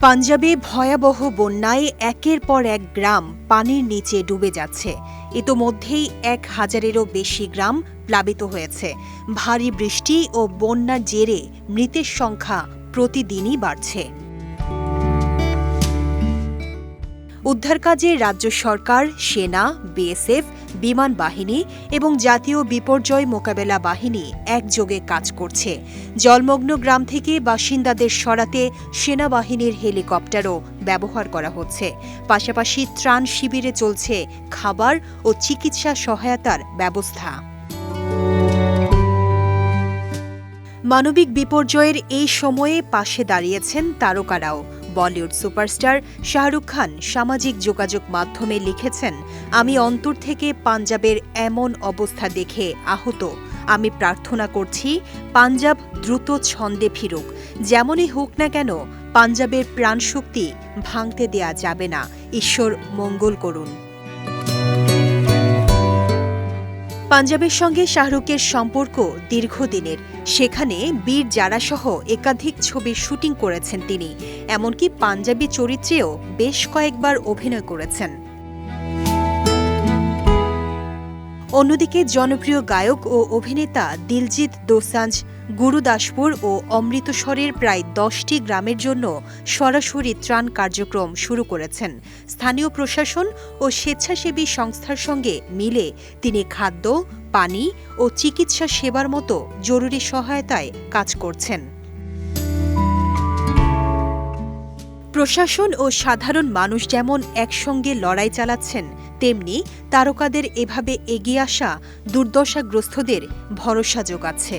পাঞ্জাবে ভয়াবহ বন্যায় একের পর এক গ্রাম পানির নিচে ডুবে যাচ্ছে। ইতোমধ্যেই এক হাজারেরও বেশি গ্রাম প্লাবিত হয়েছে। ভারী বৃষ্টি ও বন্যার জেরে মৃতের সংখ্যা প্রতিদিনই বাড়ছে। উদ্ধার কাজে রাজ্য সরকার, সেনা, বিএসএফ, বিমান বাহিনী এবং জাতীয় বিপর্যয় মোকাবেলা বাহিনী একযোগে কাজ করছে। জলমগ্ন গ্রাম থেকে বাসিন্দাদের সরাতে সেনাবাহিনীর হেলিকপ্টারও ব্যবহার করা হচ্ছে। পাশাপাশি ত্রাণ শিবিরে চলছে খাবার ও চিকিৎসা সহায়তার ব্যবস্থা। মানবিক বিপর্যয়ের এই সময়ে পাশে দাঁড়িয়েছেন তারকারাও। বলিউড সুপারস্টার শাহরুখ খান সামাজিক যোগাযোগ মাধ্যমে লিখেছেন, আমি অন্তর থেকে পাঞ্জাবের এমন অবস্থা দেখে আহত। আমি প্রার্থনা করছি, পাঞ্জাব দ্রুত ছন্দে ফিরুক। যেমনই হোক না কেন, পাঞ্জাবের প্রাণশক্তি ভাঙতে দেয়া যাবে না। ঈশ্বর মঙ্গল করুন। পাঞ্জাবের সঙ্গে শাহরুখের সম্পর্ক দীর্ঘদিনের। সেখানে বীর জারাসহ একাধিক ছবির শুটিং করেছেন তিনি। এমনকি পাঞ্জাবি চরিত্রেও বেশ কয়েকবার অভিনয় করেছেন। অন্যদিকে জনপ্রিয় গায়ক ও অভিনেতা দিলজিৎ দোসাঞ্জ গুরুদাসপুর ও অমৃতসরের প্রায় দশটি গ্রামের জন্য সরাসরি ত্রাণ কার্যক্রম শুরু করেছেন। স্থানীয় প্রশাসন ও স্বেচ্ছাসেবী সংস্থার সঙ্গে মিলে তিনি খাদ্য, পানি ও চিকিৎসা সেবার মতো জরুরি সহায়তায় কাজ করছেন। প্রশাসন ও সাধারণ মানুষ যেমন একসঙ্গে লড়াই চালাচ্ছেন, তেমনি তারকাদের এভাবে এগিয়ে আসা দুর্দশাগ্রস্তদের ভরসা যোগাচ্ছে।